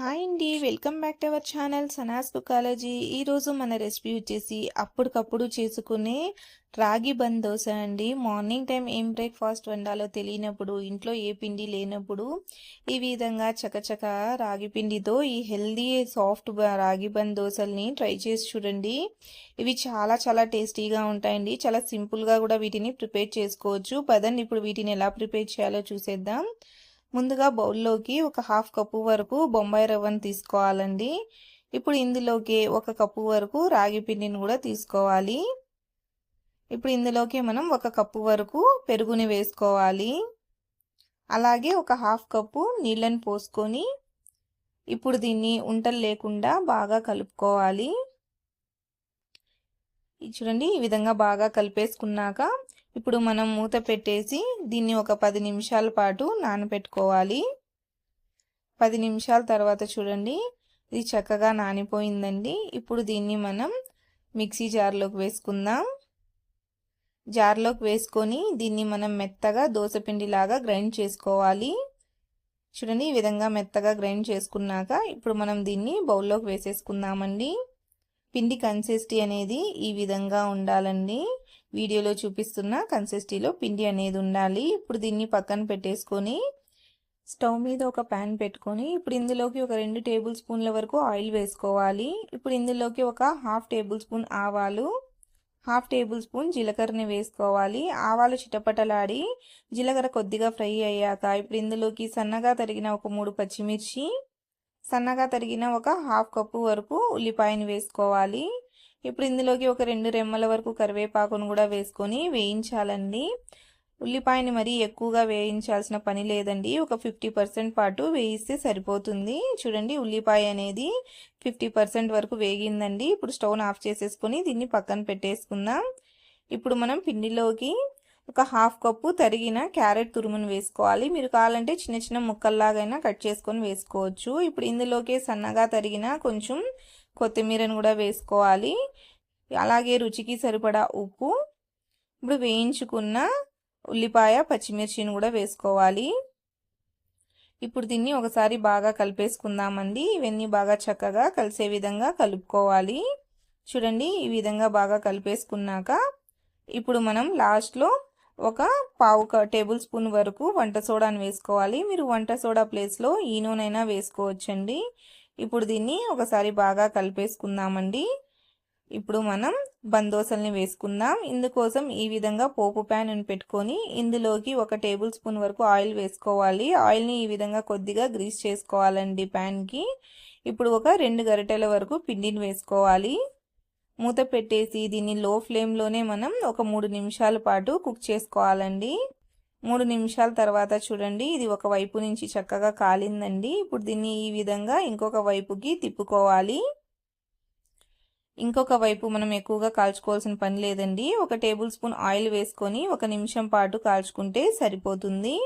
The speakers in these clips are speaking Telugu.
హాయ్ అండి. Welcome back to our channel Sana's cookology ఈరోజు మన రెసిపీ వచ్చేసి అప్పటికప్పుడు చేసుకునే రాగి బంద్ దోశ అండి. మార్నింగ్ టైం ఏం బ్రేక్ఫాస్ట్ వండాలో తెలియనప్పుడు ఇంట్లో ఏ పిండి లేనప్పుడు ఈ విధంగా చకచక రాగి పిండితో ఈ హెల్దీ సాఫ్ట్ రాగి బంద్ దోశల్ని ట్రై చేసి చూడండి. ఇవి చాలా చాలా టేస్టీగా ఉంటాయండి. చాలా సింపుల్గా కూడా వీటిని ప్రిపేర్ చేసుకోవచ్చు. పదండి ఇప్పుడు వీటిని ఎలా ప్రిపేర్ చేయాలో చూసేద్దాం. ముందుగా బౌల్లోకి ఒక హాఫ్ కప్పు వరకు బొంబాయి రవ్వను తీసుకోవాలండి. ఇప్పుడు ఇందులోకి ఒక కప్పు వరకు రాగి పిండిని కూడా తీసుకోవాలి. ఇప్పుడు ఇందులోకి మనం ఒక కప్పు వరకు పెరుగుని వేసుకోవాలి. అలాగే ఒక హాఫ్ కప్పు నీళ్ళని పోసుకొని ఇప్పుడు దీన్ని ఉంటలు లేకుండా బాగా కలుపుకోవాలి. చూడండి ఈ విధంగా బాగా కలిపేసుకున్నాక ఇప్పుడు మనం మూత పెట్టేసి దీన్ని ఒక పది నిమిషాల పాటు నానబెట్టుకోవాలి పది నిమిషాల తర్వాత చూడండి ఇది చక్కగా నానిపోయిందండి. ఇప్పుడు దీన్ని మనం మిక్సీ జార్లోకి వేసుకుందాం. జార్లోకి వేసుకొని దీన్ని మనం మెత్తగా దోశపిండిలాగా గ్రైండ్ చేసుకోవాలి. చూడండి ఈ విధంగా మెత్తగా గ్రైండ్ చేసుకున్నాక ఇప్పుడు మనం దీన్ని బౌల్లోకి వేసేసుకుందామండి. పిండి కన్సిస్టీ అనేది ఈ విధంగా ఉండాలండి. వీడియోలో చూపిస్తున్న కన్సిస్టీలో పిండి అనేది ఉండాలి. ఇప్పుడు దీన్ని పక్కన పెట్టేసుకొని స్టవ్ మీద ఒక ప్యాన్ పెట్టుకొని ఇప్పుడు ఇందులోకి ఒక రెండు టేబుల్ స్పూన్ల వరకు ఆయిల్ వేసుకోవాలి. ఇప్పుడు ఇందులోకి ఒక హాఫ్ టేబుల్ స్పూన్ ఆవాలు హాఫ్ టేబుల్ స్పూన్ జీలకర్రని వేసుకోవాలి. ఆవాలు చిటపటలాడి జీలకర్ర కొద్దిగా ఫ్రై అయ్యాక ఇప్పుడు ఇందులోకి సన్నగా తరిగిన ఒక మూడు పచ్చిమిర్చి సన్నగా తరిగిన ఒక హాఫ్ కప్పు వరకు ఉల్లిపాయని వేసుకోవాలి. ఇప్పుడు ఇందులోకి ఒక రెండు రెమ్మల వరకు కరివేపాకును కూడా వేసుకొని వేయించాలండి. ఉల్లిపాయని మరీ ఎక్కువగా వేయించాల్సిన పని లేదండి. ఒక ఫిఫ్టీ పర్సెంట్ పాటు వేయిస్తే సరిపోతుంది. చూడండి ఉల్లిపాయ అనేది ఫిఫ్టీ పర్సెంట్ వరకు వేగిందండి. ఇప్పుడు స్టవ్ని ఆఫ్ చేసేసుకొని దీన్ని పక్కన పెట్టేసుకుందాం. ఇప్పుడు మనం పిండిలోకి ఒక హాఫ్ కప్పు తరిగిన క్యారెట్ తురుమును వేసుకోవాలి. మీరు కావాలంటే చిన్న చిన్న ముక్కల్లాగైనా కట్ చేసుకొని వేసుకోవచ్చు. ఇప్పుడు ఇందులోకి సన్నగా తరిగిన కొంచెం కొత్తిమీరను కూడా వేసుకోవాలి. అలాగే రుచికి సరిపడా ఉప్పు ఇప్పుడు వేయించుకున్న ఉల్లిపాయ పచ్చిమిర్చిని కూడా వేసుకోవాలి. ఇప్పుడు దీన్ని ఒకసారి బాగా కలిపేసుకుందామండి. ఇవన్నీ బాగా చక్కగా కలిసే విధంగా కలుపుకోవాలి. చూడండి ఈ విధంగా బాగా కలిపేసుకున్నాక ఇప్పుడు మనం లాస్ట్లో ఒక పావు టేబుల్ స్పూన్ వరకు వంట సోడాని వేసుకోవాలి. మీరు వంట సోడా ప్లేస్లో ఈనోనైనా వేసుకోవచ్చండి. ఇప్పుడు దీన్ని ఒకసారి బాగా కలిపేసుకుందామండి. ఇప్పుడు మనం బందోసల్ని వేసుకుందాం. ఇందుకోసం ఈ విధంగా పోపు ప్యాన్ పెట్టుకొని ఇందులోకి ఒక టేబుల్ స్పూన్ వరకు ఆయిల్ వేసుకోవాలి. ఆయిల్ని ఈ విధంగా కొద్దిగా గ్రీస్ చేసుకోవాలండి ప్యాన్కి. ఇప్పుడు ఒక రెండు గరిటెల వరకు పిండిని వేసుకోవాలి. మూత పెట్టేసి దీన్ని లో ఫ్లేమ్లోనే మనం ఒక మూడు నిమిషాల పాటు కుక్ చేసుకోవాలండి. మూడు నిమిషాల తర్వాత చూడండి. ఇది ఒక వైపు నుంచి చక్కగా కాలిందండి. ఇప్పుడు దీన్ని ఈ విధంగా ఇంకొక వైపుకి తిప్పుకోవాలి. ఇంకొక వైపు మనం ఎక్కువగా కాల్చుకోవాల్సిన పని లేదండి. ఒక టేబుల్ స్పూన్ ఆయిల్ వేసుకొని ఒక నిమిషం పాటు కాల్చుకుంటే సరిపోతుంది.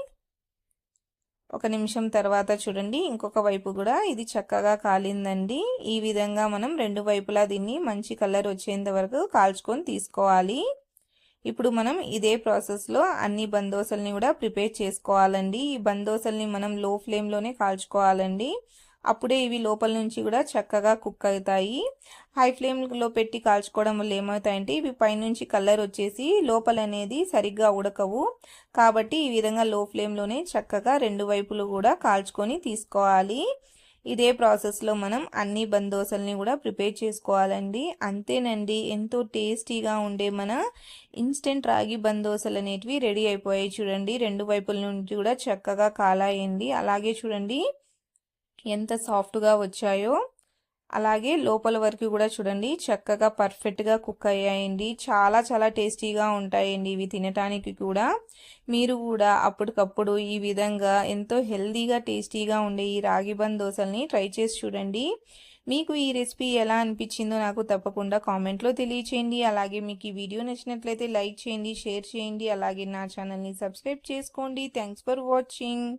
ఒక నిమిషం తర్వాత చూడండి. ఇంకొక వైపు కూడా ఇది చక్కగా కాలిందండి. ఈ విధంగా మనం రెండు వైపులా దీన్ని మంచి కలర్ వచ్చేంత వరకు కాల్చుకొని తీసుకోవాలి. ఇప్పుడు మనం ఇదే ప్రాసెస్లో అన్ని బందోసల్ని కూడా ప్రిపేర్ చేసుకోవాలండి. ఈ బందోసల్ని మనం లో ఫ్లేమ్లోనే కాల్చుకోవాలండి. అప్పుడే ఇవి లోపల నుంచి కూడా చక్కగా కుక్ అవుతాయి. హై ఫ్లేమ్లో పెట్టి కాల్చుకోవడం వల్ల ఏమవుతాయంటే ఇవి పైనుంచి కలర్ వచ్చేసి లోపల అనేది సరిగ్గా ఉడకవు. కాబట్టి ఈ విధంగా లో ఫ్లేమ్లోనే చక్కగా రెండు వైపులు కూడా కాల్చుకొని తీసుకోవాలి. ఇదే ప్రాసెస్లో మనం అన్ని బందోసల్ని కూడా ప్రిపేర్ చేసుకోవాలండి. అంతేనండి ఎంతో టేస్టీగా ఉండే మన ఇన్స్టెంట్ రాగి బందోసలు అనేటివి రెడీ అయిపోయాయి చూడండి. రెండు వైపుల నుండి కూడా చక్కగా కాలాయండి. అలాగే చూడండి ఎంత సాఫ్ట్గా వచ్చాయో. అలాగే లోపల వరకు కూడా చూడండి చక్కగా పర్ఫెక్ట్గా కుక్ అయ్యాయండి. చాలా చాలా టేస్టీగా ఉంటాయండి ఇవి తినటానికి కూడా. మీరు కూడా అప్పటికప్పుడు ఈ విధంగా ఎంతో హెల్దీగా టేస్టీగా ఉండే ఈ రాగి బంద్ దోశల్ని ట్రై చేసి చూడండి. మీకు ఈ రెసిపీ ఎలా అనిపించిందో నాకు తప్పకుండా కామెంట్లో తెలియచేయండి. అలాగే మీకు ఈ వీడియో నచ్చినట్లయితే లైక్ చేయండి షేర్ చేయండి. అలాగే నా ఛానల్ని సబ్స్క్రైబ్ చేసుకోండి. Thanks for watching.